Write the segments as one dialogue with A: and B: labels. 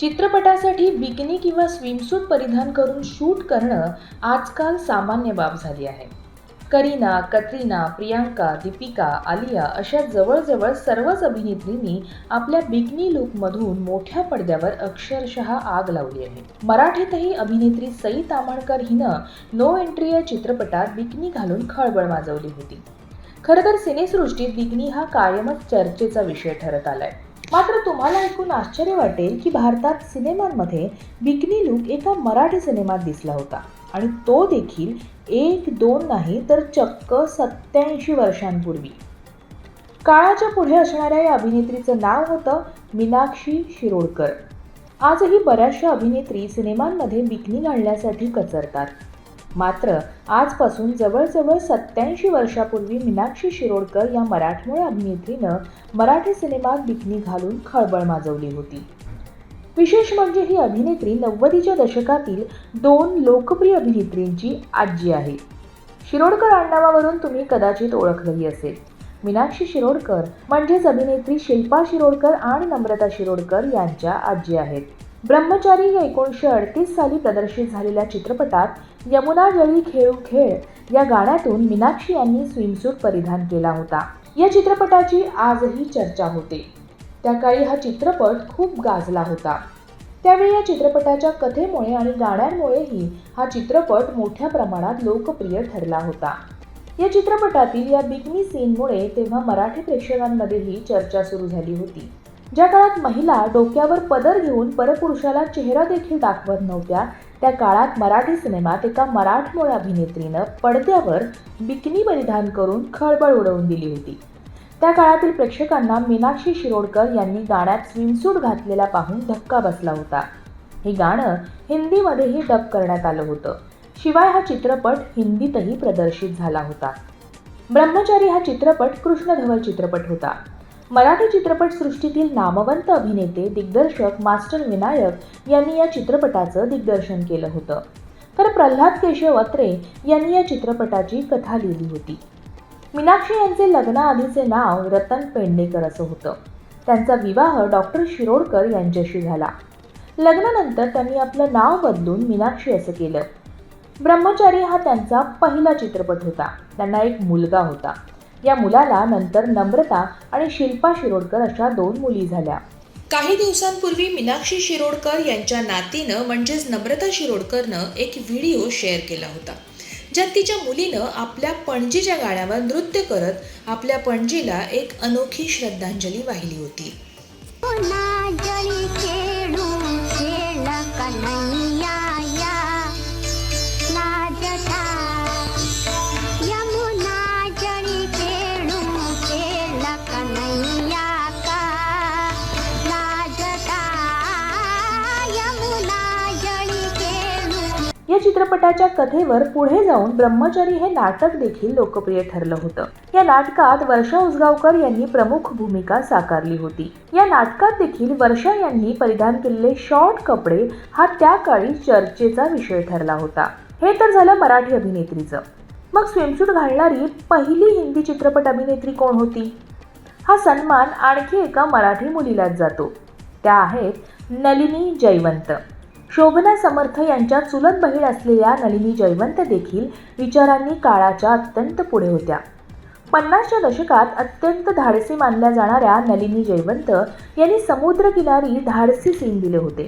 A: चित्रपटासाठी बिकिनी किंवा स्विमसूट परिधान करून शूट करणं आजकाल सामान्य बाब झाली आहे. करीना कतरीना प्रियांका दीपिका आलिया अशा जवळजवळ सर्वच अभिनेत्रींनी आपल्या बिकनी लुकमधून मोठ्या पडद्यावर अक्षरशः आग लावली आहे. मराठीतही अभिनेत्री सई तामणकर हिनं नो एंट्री या चित्रपटात बिकनी घालून खळबळ माजवली होती. खरं तर सिनेसृष्टीत बिकनी हा कायमच चर्चेचा विषय ठरत आलाय. मात्र तुम्हाला ऐकून आश्चर्य वाटेल की भारतात सिनेमांमध्ये बिकनी लुक एका मराठी सिनेमात दिसला होता. आणि तो देखील एक दोन नाही तर चक्क सत्याऐंशी वर्षांपूर्वी. काळाच्या पुढे असणाऱ्या या अभिनेत्रीचं नाव होतं मीनाक्षी शिरोडकर. आजही बऱ्याचशा अभिनेत्री सिनेमांमध्ये बिकनी घालण्यासाठी कचरतात. मात्र आजपासून जवळजवळ सत्याऐंशी वर्षापूर्वी मीनाक्षी शिरोडकर या मराठमोळ्या अभिनेत्रीनं मराठी सिनेमात बिकनी घालून खळबळ माजवली होती. विशेष म्हणजे ही अभिनेत्री नव्वदीच्या दशकातील दोन लोकप्रिय अभिनेत्रींची आजी आहे. शिरोडकर आडनावावरून तुम्ही कदाचित ओळखलंही असेल. मीनाक्षी शिरोडकर म्हणजेच अभिनेत्री शिल्पा शिरोडकर आणि नम्रता शिरोडकर यांच्या आजी आहेत. ब्रह्मचारी या एकोणीसशे अडतीस साली प्रदर्शित झालेल्या चित्रपटात यमुना जळी खेळू खेळ या गाण्यातून मीनाक्षी यांनी स्विमसूट परिधान केला होता. या चित्रपटाची आजही चर्चा होते. त्या काळी हा चित्रपट खूप गाजला होता. त्यावेळी या चित्रपटाच्या कथेमुळे आणि गाण्यांमुळेही हा चित्रपट मोठ्या प्रमाणात लोकप्रिय ठरला होता. या चित्रपटातील या बिकनी सीनमुळे तेव्हा मराठी प्रेक्षकांमध्येही चर्चा सुरू झाली होती. ज्या काळात महिला डोक्यावर पदर घेऊन परपुरुषाला चेहरा देखील दाखवत नव्हत्या त्या काळात मराठी सिनेमात एका मराठमोळ्या अभिनेत्रीनं पडद्यावर बिकनी परिधान करून खळबळ उडवून दिली होती. त्या काळातील प्रेक्षकांना मीनाक्षी शिरोडकर यांनी गाण्यात स्विमसूट घातलेला पाहून धक्का बसला होता. हे गाणं हिंदीमध्येही डब करण्यात आलं होतं. शिवाय हा चित्रपट हिंदीतही प्रदर्शित झाला होता. ब्रह्मचारी हा चित्रपट कृष्णधवल चित्रपट होता. मराठी चित्रपटसृष्टीतील नामवंत अभिनेते दिग्दर्शक मास्टर विनायक यांनी या चित्रपटाचं दिग्दर्शन केलं होतं. तर प्रल्हाद केशव अत्रे यांनी या चित्रपटाची कथा लिहिली होती. मीनाक्षी यांचे लग्नाआधीचे नाव रतन पेंडेकर असं होतं. त्यांचा विवाह डॉक्टर शिरोडकर यांच्याशी झाला. लग्नानंतर त्यांनी आपलं नाव बदलून मीनाक्षी असं केलं. ब्रह्मचारी हा त्यांचा पहिला चित्रपट होता. त्यांना एक मुलगा होता. या मुलाला नंतर नम्रता आणि शिल्पा शिरोडकर अशा दोन मुली झाल्या. काही दिवसांपूर्वी मीनाक्षी शिरोडकर यांच्या नातीनं म्हणजेच नम्रता शिरोडकरनं एक व्हिडिओ शेअर केला होता. ज्यात तिच्या मुलीनं आपल्या पणजीच्या गाण्यावर नृत्य करत आपल्या पणजीला एक अनोखी श्रद्धांजली वाहिली होती.
B: या
A: चित्रपटाच्या कथेवर पुढे जाऊन ब्रह्मचारी हे नाटक देखील लोकप्रिय ठरलं होतं. या नाटकात वर्षा उसगावकर यांनी प्रमुख भूमिका साकारली होती. या नाटकात देखील वर्षा यांनी परिधान केलेले शॉर्ट कपडे हा त्या काळी चर्चेचा विषय ठरला होता. हे तर झालं मराठी अभिनेत्रीचं. मग स्विमसूट घालणारी पहिली हिंदी चित्रपट अभिनेत्री कोण होती? हा सन्मान आणखी एका मराठी मुलीलाच जातो. त्या आहेत नलिनी जयवंत. शोभना समर्थ यांच्या चुलत बहीण असलेल्या नलिनी जयवंत देखील विचारांनी काळाच्या अत्यंत पुढे होत्या. पन्नासच्या दशकात अत्यंत धाडसी मानल्या जाणाऱ्या नलिनी जयवंत यांनी समुद्रकिनारी धाडसी सीन दिले होते.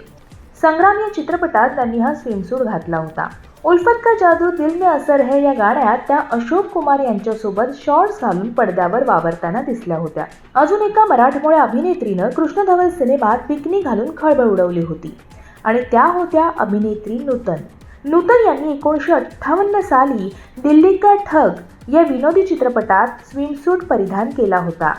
A: संग्राम या चित्रपटात त्यांनी हा स्विमसूट घातला होता. उल्फत का जादू दिल में असर है या गाण्यात त्या अशोक कुमार यांच्यासोबत शॉर्ट्स घालून पडद्यावर वावरताना दिसल्या होत्या. अजून एका मराठमोळ्या अभिनेत्रीनं कृष्णधवल सिनेमात पिकनी घालून खळबळ उडवली होती. आणि त्या होत्या अभिनेत्री नूतन. नूतन यांनी एकोणीसशे अठ्ठावन्न साली दिल्ली का ठग या विनोदी चित्रपटात स्विमसूट परिधान केला होता.